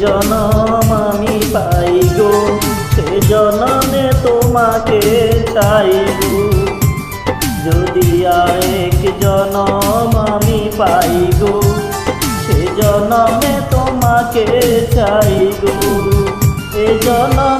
জনম আমি পাই গো? সে জনমে তোমাকে চাই যদি আরেক জনম আমি পাই গো? সে জনমে তোমাকে চাই গো। এ জনমে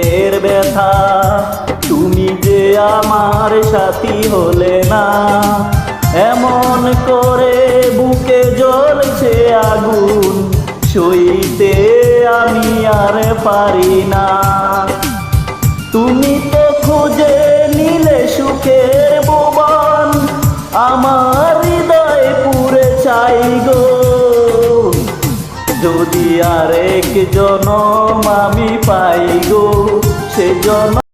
বুকের ব্যথা। তুমি যে আমার সাথী হলে না। এমন করে বুকে জ্বলছে আগুন। সইতে আমি আর পারি না। তুমি তো খুঁজে নিলে সুখের বোবান আমার হৃদয় পুরে চাই গো। যদি আরেক জনম আমি পাই গো। Savior